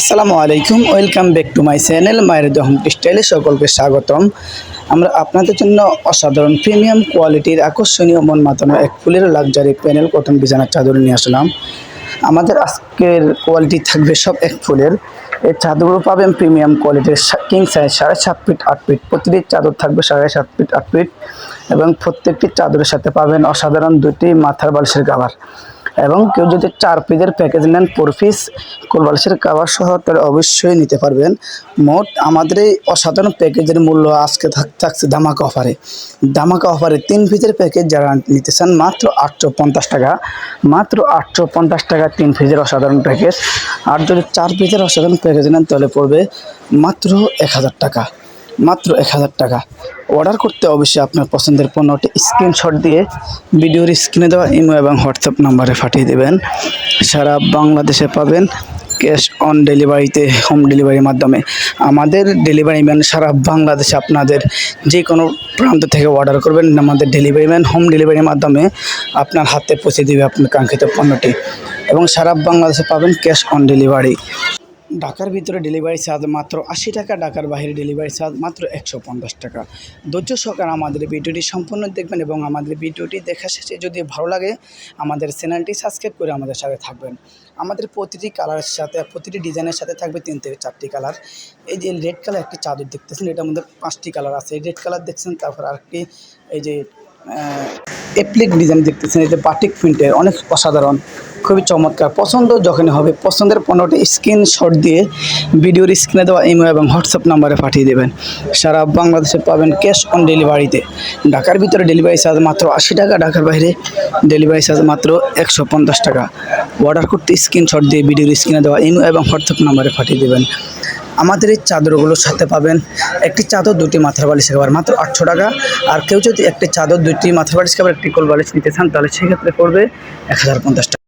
আসসালামু আলাইকুম, welcome back to my channel মায়ের হোম স্টাইলে সকলকে স্বাগতম। আমরা আপনাদের জন্য অসাধারণ প্রিমিয়াম কোয়ালিটির আকর্ষণীয় মন মাতানো এক ফুলের লাক্সারি প্যানেল কটন বিছানার চাদর নিয়ে আসলাম। আমাদের আজকের কোয়ালিটি থাকবে সব এক ফুলের। এই চাদরগুলো পাবেন প্রিমিয়াম কোয়ালিটির কিং সাইজ সাড়ে সাত ফিট, আট ফিট। প্রতিটি চাদর থাকবে সাড়ে সাত ফিট, আট ফিট। এবং প্রত্যেকটি চাদরের সাথে পাবেন অসাধারণ দুটি মাথার বালিশের কাভার এবং কেউ যদি চার পিসের প্যাকেজ নেন পর পিস কোলবালিশের কাভার সহ, তাহলে অবশ্যই নিতে পারবেন। মোট আমাদের এই অসাধারণ প্যাকেজের মূল্য আজকে থাক- থাকছে ধামাকা অফারে ধামাকা অফারে তিন পিসের প্যাকেজ যারা নিতে চান মাত্র আটশো পঞ্চাশ টাকা। মাত্র আটশো পঞ্চাশ টাকা তিন পিসের অসাধারণ প্যাকেজ আর যদি চার পিসের অসাধারণ প্যাকেজ নেন, তাহলে পড়বে মাত্র এক হাজার টাকা। মাত্র এক হাজার টাকা। অর্ডার করতে অবশ্যই আপনার পছন্দের পণ্যটি স্ক্রিনশট দিয়ে ভিডিওর স্ক্রিনে দেওয়া ইমো এবং হোয়াটসঅ্যাপ নাম্বারে পাঠিয়ে দেবেন। সারা বাংলাদেশে পাবেন ক্যাশ অন ডেলিভারিতে হোম ডেলিভারির মাধ্যমে। আমাদের ডেলিভারি ম্যান সারা বাংলাদেশে আপনাদের যে কোনো প্রান্ত থেকে অর্ডার করবেন। আমাদের ডেলিভারি ম্যান হোম ডেলিভারির মাধ্যমে আপনার হাতে পৌঁছে দেবে আপনার কাঙ্ক্ষিত পণ্যটি। এবং সারা বাংলাদেশে পাবেন ক্যাশ অন ডেলিভারি ঢাকার ভিতরে ডেলিভারি চার্জ মাত্র আশি টাকা, ঢাকার বাইরে ডেলিভারি চার্জ মাত্র একশো পঞ্চাশ টাকা। ধৈর্য সহকারে আমাদের ভিডিওটি সম্পূর্ণ দেখবেন এবং আমাদের ভিডিওটি দেখা শেষে যদি ভালো লাগে, আমাদের চ্যানেলটি সাবস্ক্রাইব করে আমাদের সাথে থাকবেন। আমাদের প্রতিটি কালারের সাথে, প্রতিটি ডিজাইনের সাথে থাকবে তিন থেকে চারটি কালার এই যে রেড কালার একটি চাদর দেখতেছেন, এটার মধ্যে পাঁচটি কালার আছে। রেড কালার দেখছেন, তারপর আরেকটি, এই যে অ্যাপ্লিক ডিজাইন দেখতেছেন, এই যে বাটিক প্রিন্টের অনেক অসাধারণ। খুবই চমৎকার। পছন্দ যখনই হবে, পছন্দের পণ্যটি স্ক্রিনশট দিয়ে ভিডিওর স্ক্রিনে দেওয়া ইমো এবং হোয়াটসঅ্যাপ নাম্বারে পাঠিয়ে দেবেন। সারা বাংলাদেশে পাবেন ক্যাশ অন ডেলিভারিতে ঢাকার ভিতরে ডেলিভারি চার্জ মাত্র আশি টাকা, ঢাকার বাইরে ডেলিভারি চার্জ মাত্র একশো পঞ্চাশ টাকা। অর্ডার করতে স্ক্রিনশট দিয়ে ভিডিওর স্ক্রিনে দেওয়া ইমো এবং হোয়াটসঅ্যাপ নাম্বারে পাঠিয়ে দেবেন। আমাদের এই চাদরগুলোর সাথে পাবেন একটি চাদর, দুটি মাথার বালিশ খাবার মাত্র আটশো টাকা। আর কেউ যদি একটি চাদর, দুটি মাথার বালিশ খাবার একটি কোল বালিশ নিতে চান, তাহলে সেক্ষেত্রে পড়বে এক হাজার পঞ্চাশ টাকা।